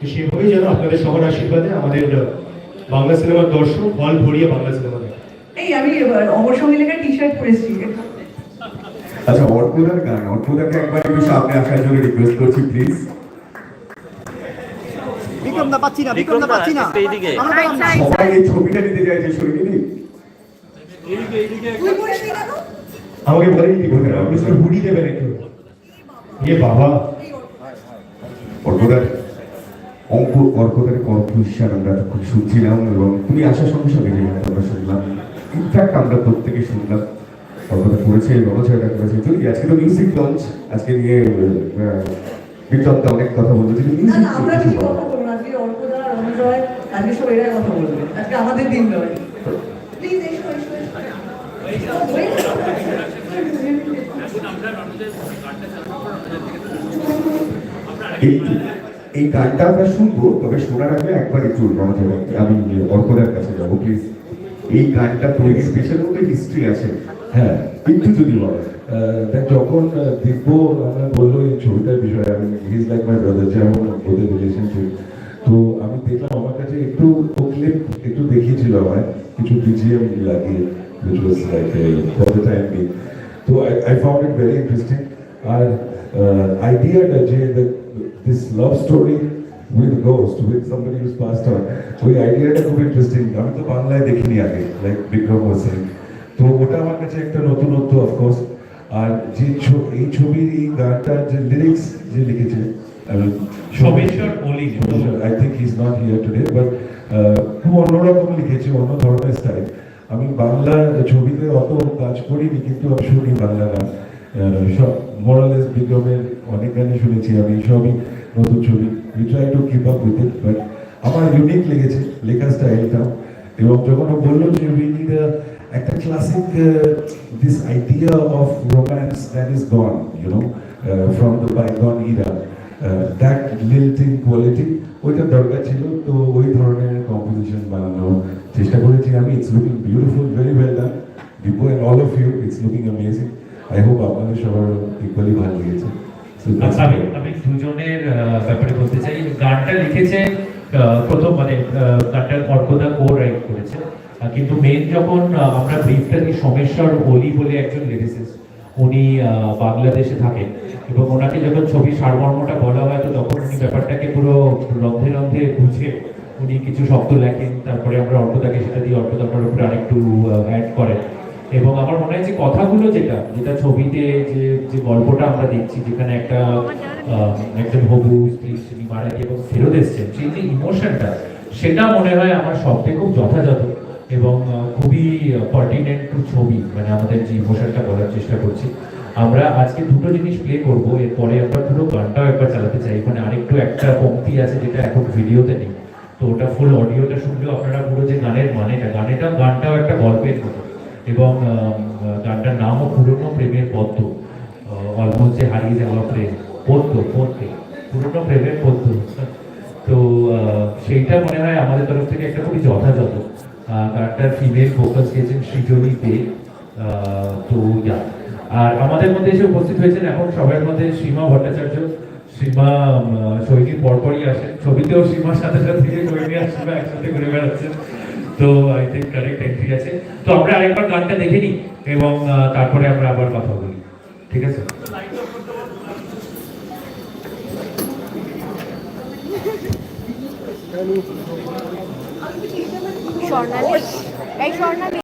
সেভাবেই যেন আপনাদের সবার আশীর্বাদে আমাদের বাংলা সিনেমার দর্শক হল ভরিয়ে বাংলা সিনেমা দেখে। এই আমি এবার অমর সঙ্গে লেখা টি শার্ট পরেছি। আচ্ছা অর্পদার গান অর্পদাকে একবার একটু সামনে আসার জন্য রিকোয়েস্ট করছি প্লিজ বিক্রম দা পাচ্ছি না বিক্রম দা পাচ্ছি না। সবাই এই ছবিটা নিতে চাইছে সরিয়ে আমাকে বলেন কি আপনি হুডি দেবেন একটু। বাবা। অর্পদার অঙ্ক অর্পদার কম্পোজিশন আমরা খুব শুনছিলাম এবং তুমি আসার সঙ্গে সঙ্গে যে আমরা শুনলাম ইনফ্যাক্ট আমরা প্রত্যেকে শুনলাম অর্পদা করেছে রণছয়টা করেছে। যদি আজকে তো মিউজিক লঞ্চ আজকে নিয়ে বিক্রমটা অনেক কথা বলতে যদি না না আমরা মিউজিক কিছু আজকে আমাদের দিন নয় প্লিজ এসো এসো এসো। এই গানটা আমরা শুনব তবে শোনার আগে একবার একটু রণজয় আমি অর্পদার কাছে যাব প্লিজ এই গানটা তৈরি স্পেশাল মধ্যে হিস্ট্রি আছে। হ্যাঁ একটু যদি বলো। যখন দিব্য আমার বলল এই ছবিটার বিষয়ে আমি হিজ লাইক মাই ব্রাদার যেমন ওদের রিলেশনশিপ তো আমি দেখলাম আমার কাছে একটু ক্লিপ একটু দেখিয়েছিল আমায় কিছু বিজিএম লাগিয়ে which was like uh, for the time আর আইডিয়াটা যে this love story with ghost with somebody who's passed on. ওই আইডিয়াটা খুব ইন্টারেস্টিং আমি তো বাংলায় দেখিনি আগে লাইক বিক্রম was তো ওটা আমার কাছে একটা নতুনত্ব অফকোর্স আর যে এই ছবির এই গানটার যে লিরিক্স যে লিখেছে I think is not here today but খুব অন্যরকম লিখেছে অন্য ধরনের স্টাইল আমি বাংলা ছবিতে অত কাজ করিনি কিন্তু আমি শুনি বাংলা গান। সব মোরালেস বিক্রমের অনেক গানই শুনেছি আমি সবই নতুন ছবি। We try to keep up with it but আমার ইউনিক লেগেছে লেখা স্টাইলটা এবং যখন ও বলল যে উই নিড একটা classic this idea of romance that is gone you know from the bygone era that lilting quality ওইটা দরকার ছিল। তো ওই ধরনের কম্পোজিশন বানানোর চেষ্টা করেছি আমি। It's looking beautiful very well done Dipo and all of you it's looking amazing I hope আপনাদের সবার ইকুয়ালি ভালো লেগেছে। আমি আমি দুজনের ব্যাপারে বলতে চাই। গানটা লিখেছে প্রথম মানে অর্কদা রাইট করেছে। কিন্তু মেন যখন আমরা ব্রিফটা দিই সোমেশ্বর বলে একজন লিরিসিস্ট উনি বাংলাদেশে থাকেন এবং ওনাকে যখন ছবি সারমর্মটা বলা হয়, তো তখন উনি ব্যাপারটাকে পুরো রন্ধে রন্ধে বুঝে উনি কিছু শব্দ লেখেন। তারপরে আমরা অর্কদাকে সেটা দিয়ে, অর্কদা আপনার উপরে আরেকটু অ্যাড করেন। এবং আমার মনে হয় যে কথাগুলো যেটা যেটা ছবিতে যে যে গল্পটা আমরা দেখছি, যেখানে একটা একজন হবু স্ত্রী মারা গিয়ে এবং ফেরত এসছেন, সেই যে ইমোশনটা সেটা মনে হয় আমার সবথেকে খুব যথাযথ এবং খুবই পার্টিনেন্ট টু ছবি মানে আমাদের যে ইমোশনটা বলার চেষ্টা করছি। আমরা আজকে দুটো জিনিস প্লে করব, এরপরে আমরা পুরো গানটাও একবার চালাতে চাই। মানে আরেকটু একটা পংক্তি আছে যেটা এখন ভিডিওতে নেই। তো ওটা ফুল অডিওটা শুনলেও আপনারা পুরো যে গানের মানেটা, গানেটা, গানটাও একটা গল্পের মতো। এবং গানটার নামও পুরনো প্রেমের পদ্ম। অলমোস্ট যে হারিয়ে যাওয়া প্রেম, পদ্ম, পদ্মে। পুরনো প্রেমের পদ্ম। তো সেইটা মনে হয় আমাদের তরফ থেকে একটা খুবই যথাযথ। গানটার ফিমেল ফোকাস দিয়েছেন সৃজনী দে তো আর আমাদের মধ্যে এসে উপস্থিত হয়েছেন এখন সবার মধ্যে সীমা ভট্টাচার্য। সীমা সৈনিক পরপরই আসেন। ছবিতেও সীমার সাথে সাথে সৈনী আর সীমা একসাথে ঘুরে বেড়াচ্ছেন। তো আই থিঙ্ক কারেক্ট এন্ট্রি আছে। তো আমরা আরেকবার গানটা দেখে নিই এবং তারপরে আমরা আবার কথা বলি। ঠিক আছে? স্বর্ণালী। এই স্বর্ণালী।